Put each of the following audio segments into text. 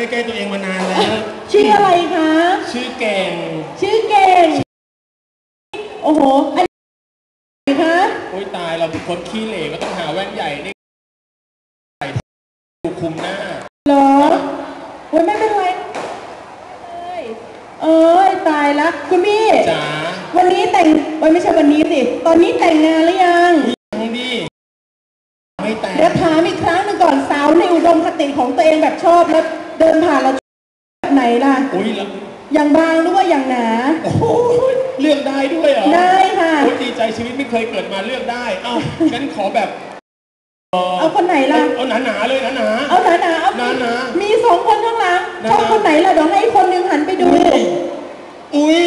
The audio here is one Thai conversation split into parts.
ได้แก้ตัวเองมานานแล้ว ชื่ออะไรคะ ชื่อเก่งชื่อเก่ง โอ้โห อันนี้คะ โอ้ยตายเราเป็นคนขี้เหร่ก็ต้องหาแว่นใหญ่นี่ใส่ถูกคุมหน้า เหรอโอ้ยไม่เป็นไรเอ้ยเอ้ยตายละคุณพี่ จ๋าวันนี้แต่งโอ้ยไม่ใช่วันนี้สิ ตอนนี้แต่งงานหรือยังยังดิไม่แต่ง เดี๋ยวถามอีกครั้งหนึ่งก่อนสาวในอุดมคติของตัวเองแบบชอบแล้ว เดินผ่านเราแบบไหนล่ะ อุ้ยแล้วอย่างบางหรือว่าอย่างหนา โอ้โหเลือกได้ด้วยเหรอได้ค่ะโอ้ยดีใจชีวิตไม่เคยเกิดมาเลือกได้ เอ้างั้นขอแบบ เอเอาคนไหนล่ะ เอาหนาๆเลยหนาๆเอาหนาหนาๆเอาหนาๆมีสองคนข้างหลังหนาๆชอบคนไหนล่ะเดี๋ยวให้คนหนึ่งหันไปดู อุ้ย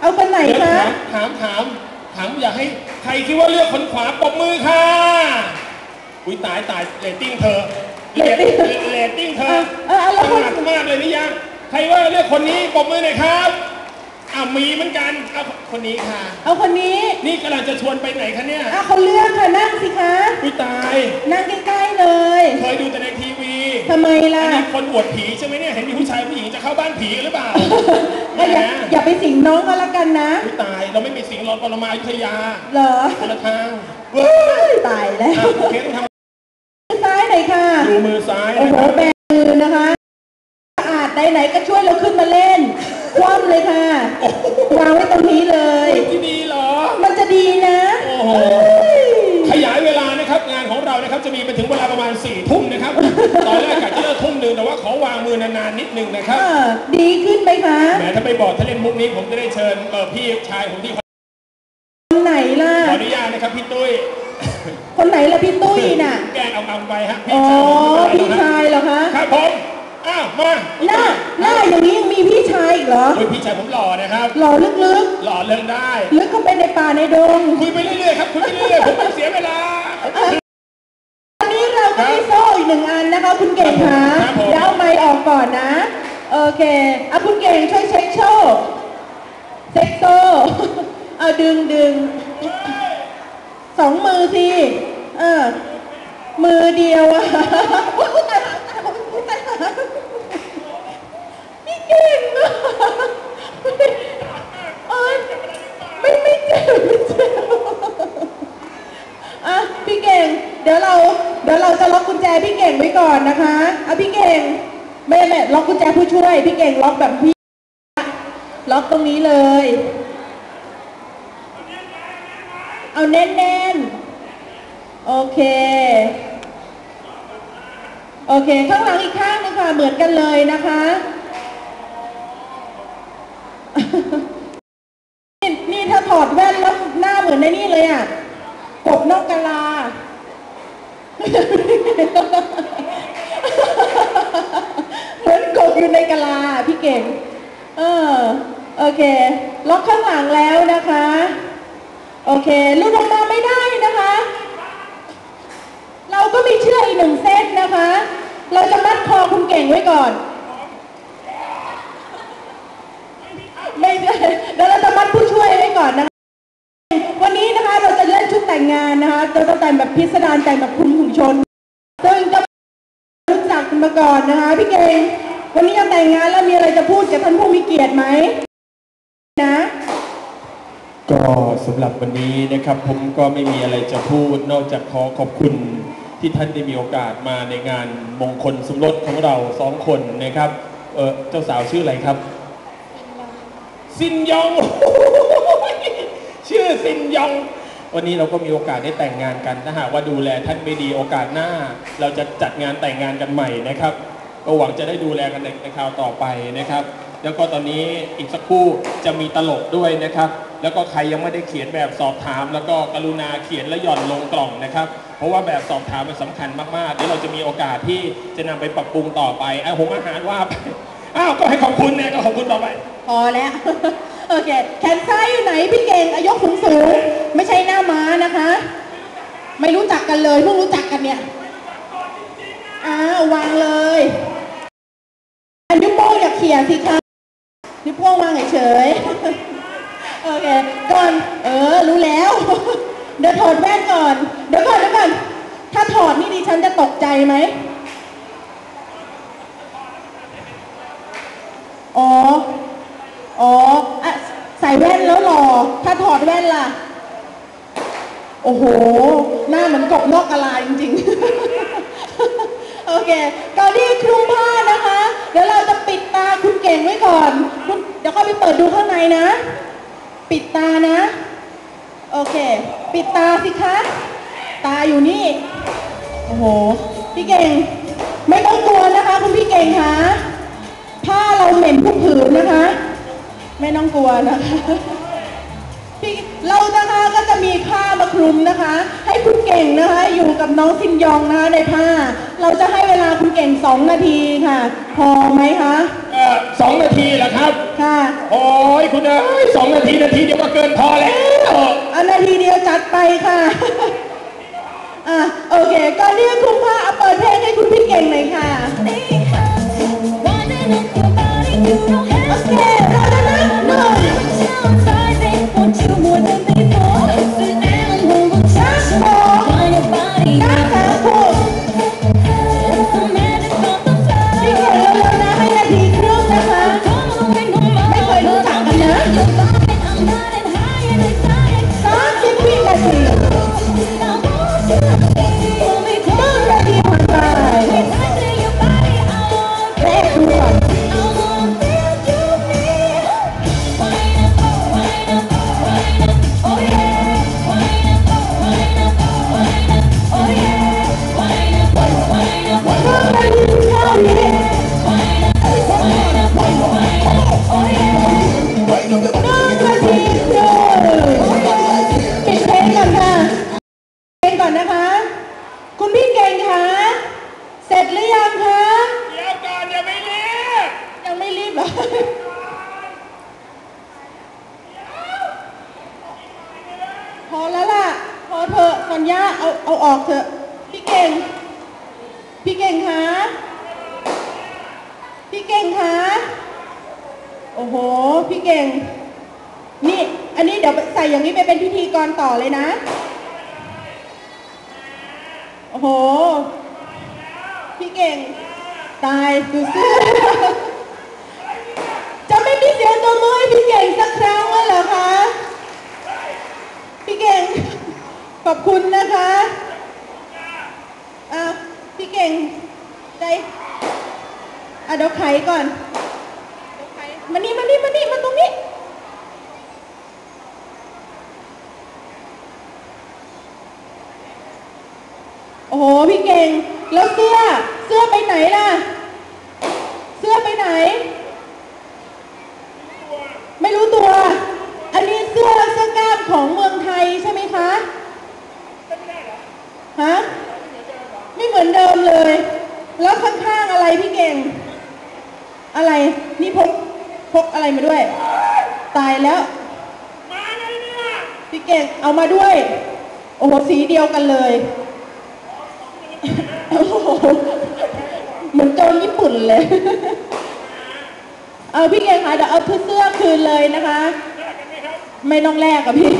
เอาคนไหนเดี๋ยวคะถามถามถามถามอยากให้ใครคิดว่าเลือกคนขวาปรบมือค่ะ อุ้ยตายตายเรตติ้งเธอ เรตเรตติ้งเธอเออเอาแล้วคนนาดมากเลยนี่ยังใครว่าเลือกคนนี้ปรบมือหน่อยครับอ่ามีเหมือนกันเอาคนนี้ค่ะ เอาคนนี้ นี่กำลังจะชวนไปไหนคะเนี่ยเอาคนเลือกค่ะนั่งสิคะอุ้ยตาย นั่งใกล้ๆเลย เคยดูแต่ในทีวีทำไมล่ะนนี้คนอวดผีใช่ไหมเนี่ย เห็นมีผู้ชายผู้หญิงจะเข้าบ้านผีหรือเปล่าก็อย่าอย่าไปสิงน้องก็แล้วกันนะอุ๊ยตาย เราไม่มีสิงห์รอนปรมาอยุธยา เหรอคนละทางเว้ยตายแล้วโอเคต้องทซ้ายหน่อยค่ะำดู มือซ้ายโอ้นะโหครับแบมือนะคะสะอาดไหนๆก็ช่วยเราขึ้นมาเล่น คว่ำเลยค่ะวางไว้ตรงนี้เลย ที่ดีเหรอ มันจะดีนะโอ้โหเอ้ยขยายเวลานะครับงานของเรานะครับจะมีไปถึงเวลาประมาณ4ี่ทุ่มนะครับ ตอนแรกกะจะเลิกทุ่มหนึ่งแต่ว่าขอวางมือนานๆนิดนึงนะครับเออดีขึ้นไหมคะแหมถ้าไปบอกถ้าเล่นมุกนี้ผมจะได้เชิญเออพี่ชายผมที่ขอคนไหนล่ะอนุญาตนะครับพี่ตุ้ย คนไหนล่ะพี่ตุ้ยน่ะ แกล้งเอาเอาไปฮะอ๋อ พี่พี่ชายชายเหรอคะ ครับผมอ้าวมาหน้าหน้าอย่างนี้ยังมีพี่ชายอีกเหรอโอ้ยพี่ชายผมหล่อนะครับ หล่อลึกหล่อเรื่องได้ๆลึกเข้าไปในป่าในดง คุยไปเรื่อยๆครับคุยไปเรื่อยๆผมไม่เสียเวลาวันนี้เราก็มีโซ่อีกหนึ่งอันนะคะคุณเก่งคะครับผมเดี๋ยวเอาไม้ออกก่อนนะ โอเคอะคุณเก่งช่วยเช็คโชว์เช็คโซ่เอาดึงดึง สองมือสิ เออ มือเดียวอะอุ้ยตายละอุ้ยตายละนี่เก่งอะเอ้ยไม่ไม่เจ็บไม่เจ็บอะพี่เก่ง เดี๋ยวเรา เดี๋ยวเราจะล็อกกุญแจพี่เก่งไว้ก่อนนะคะอะพี่เก่งไม่ไม่ล็อกกุญแจผู้ช่วย พี่เก่งล็อกแบบพี่ ล็อกตรงนี้เลย เอาแน่นๆโอเค โอเค ข้างหลังอีกข้างหนึงค่ะ เหมือนกันเลยนะคะนี่นี่ถ้าถอดแว่นแล้วหน้าเหมือนในนี่เลยอะกบนอกกะลา เหมือนกบอยู่ในกะลา พี่เก่ง เออ โอเค ล็อกข้างหลังแล้วนะคะ โอเคหลุดออกมาไม่ได้นะคะ เราก็มีเชือกอีกหนึ่งเส้นนะคะ เราจะมัดคอคุณเก่งไว้ก่อน ไม่ได้เดี๋ยวเราจะมัดผู้ช่วยไว้ก่อนนะคะ วันนี้นะคะเราจะเล่นชุดแต่งงานนะคะเราจะแต่งแบบพิสดารแต่งแบบคุมถุงชนซึ่งจะรู้จักกันมาก่อนนะคะพี่เก่งวันนี้จะแต่งงานแล้วมีอะไรจะพูดกับท่านผู้มีเกียรติไหมนะ ก็สำหรับวันนี้นะครับผมก็ไม่มีอะไรจะพูดนอกจากขอขอบคุณที่ท่านได้มีโอกาสมาในงานมงคลสมรสของเราสองคนนะครับเออเจ้าสาวชื่ออะไรครับ ซินยอง ชื่อซินยอง วันนี้เราก็มีโอกาสได้แต่งงานกัน ถ้าหากว่าดูแลท่านไม่ดีโอกาสหน้า เราจะจัดงานแต่งงานกันใหม่นะครับก็หวังจะได้ดูแลกันในคราวต่อไปนะครับ แล้วก็ตอนนี้อีกสักครู่จะมีตลกด้วยนะครับ แล้วก็ใครยังไม่ได้เขียนแบบสอบถาม แล้วก็กรุณาเขียนและหย่อนลงกล่องนะครับ เพราะว่าแบบสอบถามมันสำคัญมากๆเดี๋ยวเราจะมีโอกาสที่จะนำไปปรับปรุงต่อไปไอ้าวผมอาหารว่าไปอ้าวก็ให้ขอบคุณเนี่ยก็ขอบคุณต่อไป พอแล้ว โอเค แขนซ้ายอยู่ไหนพี่เก่งอายกสูงสูงไม่ใช่หน้าม้านะคะ ไม่รู้จักกันเลยเพิ่งรู้จักกันเนี่ยอ้าววางเลยนิ้วโป้งอย่าเขี่ยสิคะนิ้วโป้งวางเฉย โอเคก่อนเออรู้แล้ว เดี๋ยวถอดแว่นก่อน เดี๋ยวก่อนเดี๋ยวก่อนถ้าถอดนี่ดิฉันจะตกใจไหมอ๋อ อ๋ออะใส่แว่นแล้วหล่อ ถ้าถอดแว่นล่ะ โอ้โห หน้าเหมือนกบนอกกะลาจริงๆ โอเคก่อนที่คลุมผ้านะคะ เดี๋ยวเราจะปิดตาคุณเก่งไว้ก่อน เดี๋ยวค่อยไปเปิดดูข้างในนะ ปิดตานะ โอเค ปิดตาสิคะ ตาอยู่นี่ โอ้โห พี่เก่ง ไม่ต้องกลัวนะคะ คุณพี่เก่งคะผ้าเราเหม็นทุกผืนนะคะ ไม่ต้องกลัวนะคะพี่เรานะคะก็จะมีผ้ามาคลุมนะคะ ให้คุณเก่งนะคะ อยู่กับน้องซินยองนะคะในผ้า เราจะให้เวลาคุณเก่งสองนาทีค่ะ พอไหมคะ สองนาทีเหรอครับ ค่ะ โอ้ยคุณเอ้ยสองนาทีนาทีเดียวก็เกินพอแล้ว เอานาทีเดียวจัดไปค่ะ อะ โอเคก่อนที่จะคลุมผ้าเอาเปิดเพลงให้คุณพี่เก่งหน่อยค่ะ Winding อเถอะสัญญาเอาเอาออกเถอะ พี่เก่ง พี่เก่งคะพี่เก่งคะโอ้โห พี่เก่ง นี่ อันนี้เดี๋ยวใส่อย่างนี้ไปเป็นพิธีกรต่อเลยนะ โอ้โห พี่เก่ง ตายดูสิจะไม่มีเสียงตัวมือให้พี่เก่งสักครั้งเลยเหรอคะ พี่เก่ง ขอบคุณนะคะอะพี่เก่งใจอะเดี๋ยวไขก่อนเดี๋ยวไขมานี่มานี่มานี่มาตรงนี้โอ้โหพี่เก่ง แล้วเสื้อ เสื้อไปไหนล่ะ เสื้อไปไหน ไม่รู้ตัว อันนี้เสื้อเสื้อกล้ามของเมืองไทยใช่ไหมคะ ฮะไม่เหมือนเดิมเลย แล้วข้างๆอะไรพี่เก่ง อะไรนี่พกพกอะไรมาด้วย ตายแล้วมาเลยเนี่ยพี่เก่งเอามาด้วย โอ้โหสีเดียวกันเลยโอ้โหเหมือนโจรญี่ปุ่นเลย เอาพี่เก่งคะเดี๋ยวเอาเสื้อคืนเลยนะคะ ไม่ต้องแลกกับพี่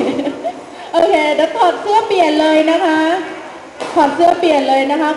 โอเคเดี๋ยวถอดเสื้อเปลี่ยนเลยนะคะ ถอดเสื้อเปลี่ยนเลยนะคะ